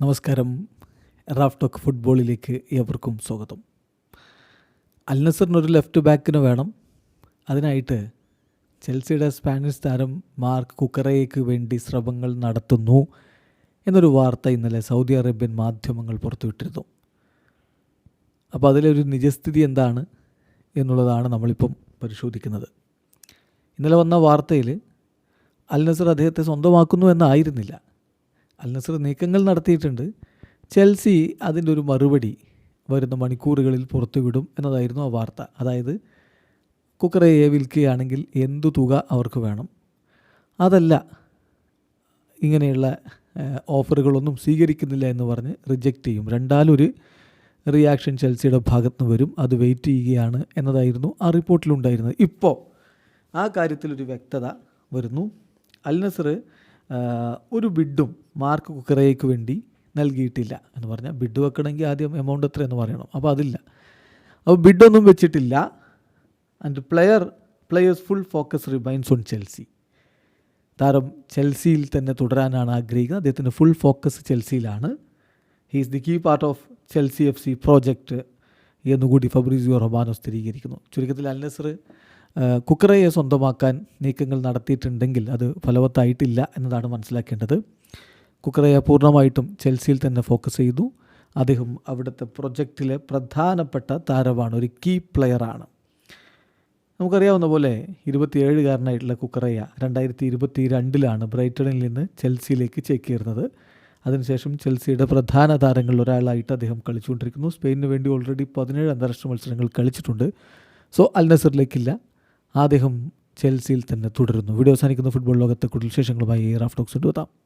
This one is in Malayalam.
നമസ്കാരം. റാഫ് ടോക്ക് ഫുട്ബോളിലേക്ക് ഏവർക്കും സ്വാഗതം. അൽ നസറിനൊരു ലെഫ്റ്റ് ബാക്കിന് വേണം. അതിനായിട്ട് ചെൽസിയുടെ സ്പാനിഷ് താരം മാർക്ക് കുക്കറയ്ക്ക് വേണ്ടി ശ്രമങ്ങൾ നടത്തുന്നു എന്നൊരു വാർത്ത ഇന്നലെ സൗദി അറേബ്യൻ മാധ്യമങ്ങൾ പുറത്തുവിട്ടിരുന്നു. അപ്പോൾ അതിലൊരു നിജസ്ഥിതി എന്താണ് എന്നുള്ളതാണ് നമ്മളിപ്പം പരിശോധിക്കുന്നത്. ഇന്നലെ വന്ന വാർത്തയിൽ അൽ നസർ അദ്ദേഹത്തെ സ്വന്തമാക്കുന്നു എന്നായിരുന്നില്ല. അൽ നസർ നീക്കങ്ങൾ നടത്തിയിട്ടുണ്ട്. ചെൽസി അതിന്റെ ഒരു മറുപടി വരുന്ന മണിക്കൂറുകളിൽ പുറത്തുവിടും എന്നതായിരുന്നു ആ വാർത്ത. അതായത് കുക്കറയെ വിൽക്കുകയാണെങ്കിൽ എന്തു തുക അവർക്ക് വേണം? അതല്ല ഇങ്ങനെയുള്ള ഓഫറുകളൊന്നും സ്വീകരിക്കുന്നില്ല എന്ന് പറഞ്ഞ് റിജക്റ്റ് ചെയ്യും. രണ്ടാലൊരു റിയാക്ഷൻ ചെൽസിയുടെ ഭാഗത്ത് നിന്ന് വരും. അത് വെയിറ്റ് ചെയ്യുകയാണ് എന്നതായിരുന്നു ആ റിപ്പോർട്ടിലുണ്ടായിരുന്നത്. ഇപ്പോൾ ആ കാര്യത്തിലൊരു വ്യക്തത വരുന്നു. അൽ ഒരു ബിഡും മാർക്ക് കുക്കറേക്ക് വേണ്ടി നൽകിയിട്ടില്ല എന്ന് പറഞ്ഞാൽ ബിഡ് വെക്കണമെങ്കിൽ ആദ്യം എമൗണ്ട് എത്ര എന്ന് പറയണം. അപ്പോൾ അതില്ല. അപ്പോൾ ബിഡൊന്നും വെച്ചിട്ടില്ല. And player players full focus remains on Chelsea താരം ചെൽസിയിൽ തന്നെ തുടരാനാണ് ആഗ്രഹിക്കുന്നത്. അദ്ദേഹത്തിന്റെ full focus ചെൽസിയിലാണ് he's the key part of Chelsea F C project എന്നുകൂടി ഫബ്രീസിയോ റൊമാനോ സ്ഥിരീകരിക്കുന്നു. ചുരുക്കത്തിൽ അൽ നസർ കുക്കറയെ സ്വന്തമാക്കാൻ നീക്കങ്ങൾ നടത്തിയിട്ടുണ്ടെങ്കിൽ അത് ഫലവത്തായിട്ടില്ല എന്നതാണ് മനസ്സിലാക്കേണ്ടത്. കുക്കറയെ പൂർണമായിട്ടും ചെൽസിയിൽ തന്നെ ഫോക്കസ് ചെയ്തു. അദ്ദേഹം അവിടുത്തെ പ്രൊജക്റ്റിലെ പ്രധാനപ്പെട്ട താരമാണ് ഒരു കീ പ്ലെയറാണ് നമുക്കറിയാവുന്ന പോലെ ഇരുപത്തിയേഴുകാരനായിട്ടുള്ള കുക്കറയ്യ രണ്ടായിരത്തി ഇരുപത്തി രണ്ടിലാണ് ബ്രൈറ്റണിൽ നിന്ന് ചെൽസിയിലേക്ക് ചേക്കേറുന്നത്. അതിനുശേഷം ചെൽസിയുടെ പ്രധാന താരങ്ങളിൽ ഒരാളായിട്ട് അദ്ദേഹം കളിച്ചുകൊണ്ടിരിക്കുന്നു. സ്പെയിനിന് വേണ്ടി ഓൾറെഡി പതിനേഴ് അന്താരാഷ്ട്ര മത്സരങ്ങൾ കളിച്ചിട്ടുണ്ട്. സോ അൽ നസറിലേക്കില്ല അദ്ദേഹം ചെൽസിയിൽ തന്നെ തുടരുന്നു. വീഡിയോ അവസാനിക്കുന്ന. ഫുട്ബോൾ ലോകത്തെ കൂടുതൽ വിശേഷങ്ങളുമായി റാഫ് ടോക്സ് എത്താം.